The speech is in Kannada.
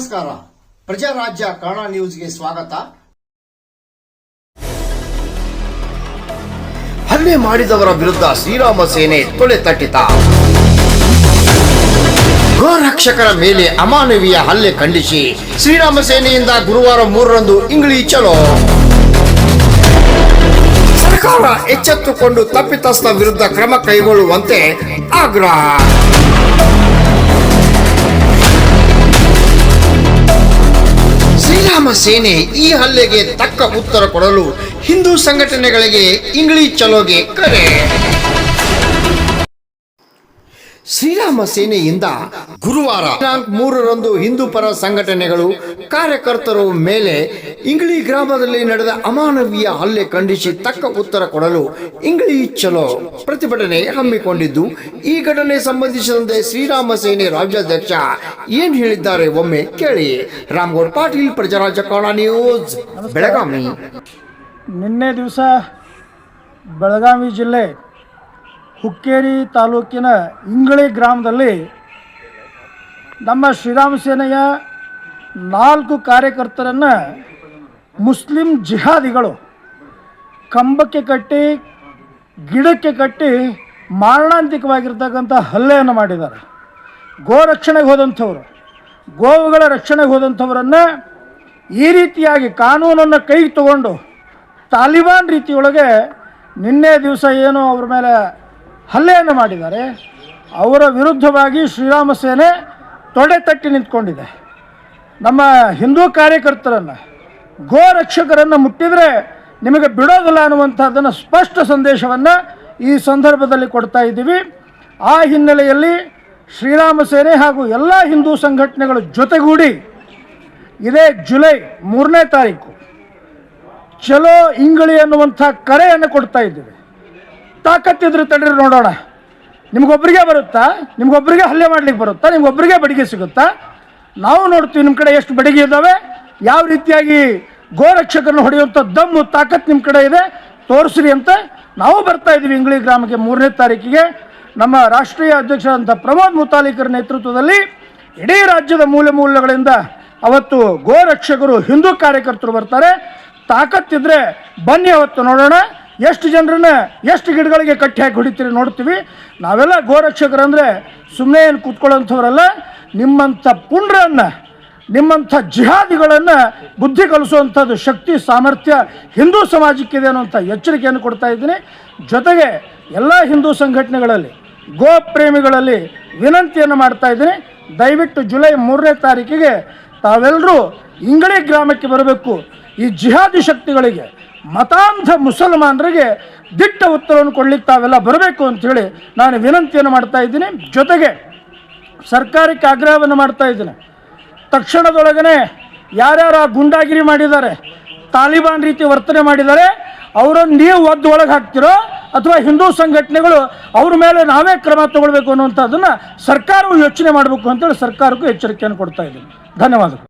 ನಮಸ್ಕಾರ. ಪ್ರಜಾರಾಜ್ಯ ಕನ್ನಡ ನ್ಯೂಸ್ಗೆ ಸ್ವಾಗತ. ಹಲ್ಲೆ ಮಾಡಿದವರ ವಿರುದ್ಧ ಶ್ರೀರಾಮ ಸೇನೆ ತೊಳೆ ತಟ್ಟಿತ. ಗೋರಕ್ಷಕರ ಮೇಲೆ ಅಮಾನವೀಯ ಹಲ್ಲೆ ಖಂಡಿಸಿ ಶ್ರೀರಾಮ ಸೇನೆಯಿಂದ ಗುರುವಾರ ಮೂರರಂದು ಇಂಗ್ಲಿ ಚಲೋ. ಸರ್ಕಾರ ಎಚ್ಚೆತ್ತುಕೊಂಡು ತಪ್ಪಿತಸ್ಥ ವಿರುದ್ಧ ಕ್ರಮ ಕೈಗೊಳ್ಳುವಂತೆ ಆಗ್ರಹ. ಶ್ರೀರಾಮ ಸೇನೆ ಈ ಹಲ್ಲೆಗೆ ತಕ್ಕ ಉತ್ತರ ಕೊಡಲು ಹಿಂದೂ ಸಂಘಟನೆಗಳಿಗೆ ಇಂಗ್ಲಿಷ್ ಚಲೋಗೆ ಕರೆ. ಸೇನೆಯಿಂದ ಗುರುವಾರ ದಿನಾಂಕ ಮೂರರಂದು ಹಿಂದೂ ಪರ ಸಂಘಟನೆಗಳು ಕಾರ್ಯಕರ್ತರು ಮೇಲೆ ಇಂಗ್ಲಿ ಗ್ರಾಮದಲ್ಲಿ ನಡೆದ ಅಮಾನವೀಯ ಹಲ್ಲೆ ಖಂಡಿಸಿ ತಕ್ಕ ಉತ್ತರ ಕೊಡಲು ಇಂಗ್ಲಿ ಚಲೋ ಪ್ರತಿಭಟನೆ ಹಮ್ಮಿಕೊಂಡಿದ್ದು, ಈ ಘಟನೆ ಸಂಬಂಧಿಸಿದಂತೆ ಶ್ರೀರಾಮ ಸೇನೆ ರಾಜ್ಯಾಧ್ಯಕ್ಷ ಏನ್ ಹೇಳಿದ್ದಾರೆ ಒಮ್ಮೆ ಕೇಳಿ. ರಾಮಗೌಡ್ ಪಾಟೀಲ್, ಪ್ರಜಾರಾಜ ಕಾಣ ನ್ಯೂಸ್, ಬೆಳಗಾವಿ. ನಿನ್ನೆ ದಿವಸ ಬೆಳಗಾವಿ ಜಿಲ್ಲೆ ಹುಕ್ಕೇರಿ ತಾಲೂಕಿನ ಇಂಗಳಿ ಗ್ರಾಮದಲ್ಲಿ ನಮ್ಮ ಶ್ರೀರಾಮ ಸೇನೆಯ ನಾಲ್ಕು ಕಾರ್ಯಕರ್ತರನ್ನು ಮುಸ್ಲಿಂ ಜಿಹಾದಿಗಳು ಕಂಬಕ್ಕೆ ಕಟ್ಟಿ, ಗಿಡಕ್ಕೆ ಕಟ್ಟಿ ಮಾರಣಾಂತಿಕವಾಗಿರ್ತಕ್ಕಂಥ ಹಲ್ಲೆಯನ್ನು ಮಾಡಿದ್ದಾರೆ. ಗೋ ರಕ್ಷಣೆಗೆ ಹೋದಂಥವರು, ಗೋವುಗಳ ರಕ್ಷಣೆಗೆ ಹೋದಂಥವರನ್ನು ಈ ರೀತಿಯಾಗಿ ಕಾನೂನನ್ನು ಕೈಗೆ ತಗೊಂಡು ತಾಲಿಬಾನ್ ರೀತಿಯೊಳಗೆ ನಿನ್ನೆ ದಿವಸ ಏನು ಅವ್ರ ಮೇಲೆ ಹಲ್ಲೆಯನ್ನು ಮಾಡಿದ್ದಾರೆ. ಅವರ ವಿರುದ್ಧವಾಗಿ ಶ್ರೀರಾಮ ಸೇನೆ ತೊಡೆ ತಟ್ಟಿ ನಿಂತ್ಕೊಂಡಿದೆ. ನಮ್ಮ ಹಿಂದೂ ಕಾರ್ಯಕರ್ತರನ್ನು ಗೋ ರಕ್ಷಕರನ್ನು ಮುಟ್ಟಿದರೆ ನಿಮಗೆ ಬಿಡೋದಿಲ್ಲ ಅನ್ನುವಂಥದ್ದನ್ನು ಸ್ಪಷ್ಟ ಸಂದೇಶವನ್ನು ಈ ಸಂದರ್ಭದಲ್ಲಿ ಕೊಡ್ತಾ ಇದ್ದೀವಿ. ಆ ಹಿನ್ನೆಲೆಯಲ್ಲಿ ಶ್ರೀರಾಮ ಸೇನೆ ಹಾಗೂ ಎಲ್ಲ ಹಿಂದೂ ಸಂಘಟನೆಗಳ ಜೊತೆಗೂಡಿ ಇದೇ ಜುಲೈ ಮೂರನೇ ತಾರೀಕು, ಚಲೋ ಇಂಗಳಿ ಅನ್ನುವಂಥ ಕರೆಯನ್ನು ಕೊಡ್ತಾ ಇದ್ದೀವಿ. ತಾಕತ್ತಿದ್ರೆ ತಡೀರಿ ನೋಡೋಣ. ನಿಮ್ಗೊಬ್ಬರಿಗೆ ಬರುತ್ತಾ? ನಿಮ್ಗೊಬ್ಬರಿಗೆ ಹಲ್ಲೆ ಮಾಡ್ಲಿಕ್ಕೆ ಬರುತ್ತಾ? ನಿಮ್ಗೊಬ್ಬರಿಗೆ ಬಡಿಗೆ ಸಿಗುತ್ತಾ? ನಾವು ನೋಡ್ತೀವಿ ನಿಮ್ಮ ಕಡೆ ಎಷ್ಟು ಬಡಿಗೆ ಇದ್ದಾವೆ ಯಾವ ರೀತಿಯಾಗಿ ಗೋರಕ್ಷಕರನ್ನು ಹೊಡೆಯುವಂಥ ದಮ್ಮು ತಾಕತ್ತು ನಿಮ್ಮ ಕಡೆ ಇದೆ. ತೋರಿಸ್ರಿ ಅಂತ ನಾವು ಬರ್ತಾ ಇದ್ದೀವಿ ಇಂಗ್ಳಿ ಗ್ರಾಮಕ್ಕೆ ಮೂರನೇ ತಾರೀಕಿಗೆ. ನಮ್ಮ ರಾಷ್ಟ್ರೀಯ ಅಧ್ಯಕ್ಷರಾದಂಥ ಪ್ರಮೋದ್ ಮುತಾಲಿಕರ ನೇತೃತ್ವದಲ್ಲಿ ಇಡೀ ರಾಜ್ಯದ ಮೂಲೆ ಮೂಲಗಳಿಂದ ಅವತ್ತು ಗೋರಕ್ಷಕರು ಹಿಂದೂ ಕಾರ್ಯಕರ್ತರು ಬರ್ತಾರೆ. ತಾಕತ್ತಿದ್ರೆ ಬನ್ನಿ ಅವತ್ತು ನೋಡೋಣ. ಎಷ್ಟು ಜನರನ್ನ ಎಷ್ಟು ಗಿಡಗಳಿಗೆ ಕಟ್ಟಿ ಹಾಕಿ ಹೊಡಿತೀರಿ ನೋಡ್ತೀವಿ. ನಾವೆಲ್ಲ ಗೋರಕ್ಷಕರಂದರೆ ಸುಮ್ಮನೆ ಏನು ಕೂತ್ಕೊಳ್ಳೋಂಥವ್ರಲ್ಲ, ನಿಮ್ಮಂಥ ಪುಂಡ್ರನ್ನು, ನಿಮ್ಮಂಥ ಜಿಹಾದಿಗಳನ್ನು ಬುದ್ಧಿ ಕಲಿಸುವಂಥದ್ದು ಶಕ್ತಿ, ಸಾಮರ್ಥ್ಯ ಹಿಂದೂ ಸಮಾಜಕ್ಕಿದೆ ಅನ್ನುವಂಥ ಎಚ್ಚರಿಕೆಯನ್ನು ಕೊಡ್ತಾ ಇದ್ದೀನಿ. ಜೊತೆಗೆ ಎಲ್ಲ ಹಿಂದೂ ಸಂಘಟನೆಗಳಲ್ಲಿ ಗೋ ಪ್ರೇಮಿಗಳಲ್ಲಿ ವಿನಂತಿಯನ್ನು ಮಾಡ್ತಾ ಇದ್ದೀನಿ. ದಯವಿಟ್ಟು ಜುಲೈ ಮೂರನೇ ತಾರೀಕಿಗೆ ತಾವೆಲ್ಲರೂ ಇಂಗಳಿ ಗ್ರಾಮಕ್ಕೆ ಬರಬೇಕು. ಈ ಜಿಹಾದಿ ಶಕ್ತಿಗಳಿಗೆ ಮತಾಂಧ ಮುಸಲ್ಮಾನರಿಗೆ ದಿಟ್ಟ ಉತ್ತರವನ್ನು ಕೊಡಲಿಕ್ಕೆ ತಾವೆಲ್ಲ ಬರಬೇಕು ಅಂಥೇಳಿ ನಾನು ವಿನಂತಿಯನ್ನು ಮಾಡ್ತಾ ಇದ್ದೀನಿ. ಜೊತೆಗೆ ಸರ್ಕಾರಕ್ಕೆ ಆಗ್ರಹವನ್ನು ಮಾಡ್ತಾ ಇದ್ದೀನಿ. ತಕ್ಷಣದೊಳಗನೆ ಯಾರ್ಯಾರು ಆ ಗುಂಡಾಗಿರಿ ಮಾಡಿದ್ದಾರೆ, ತಾಲಿಬಾನ್ ರೀತಿ ವರ್ತನೆ ಮಾಡಿದ್ದಾರೆ, ಅವರನ್ನು ನೀವು ಒದ್ದು ಒಳಗೆ ಹಾಕ್ತಿರೋ ಅಥವಾ ಹಿಂದೂ ಸಂಘಟನೆಗಳು ಅವ್ರ ಮೇಲೆ ನಾವೇ ಕ್ರಮ ತಗೊಳ್ಬೇಕು ಅನ್ನುವಂಥದ್ದನ್ನು ಸರ್ಕಾರವು ಯೋಚನೆ ಮಾಡಬೇಕು ಅಂತೇಳಿ ಸರ್ಕಾರಕ್ಕೂ ಎಚ್ಚರಿಕೆಯನ್ನು ಕೊಡ್ತಾ ಇದ್ದೀನಿ. ಧನ್ಯವಾದಗಳು.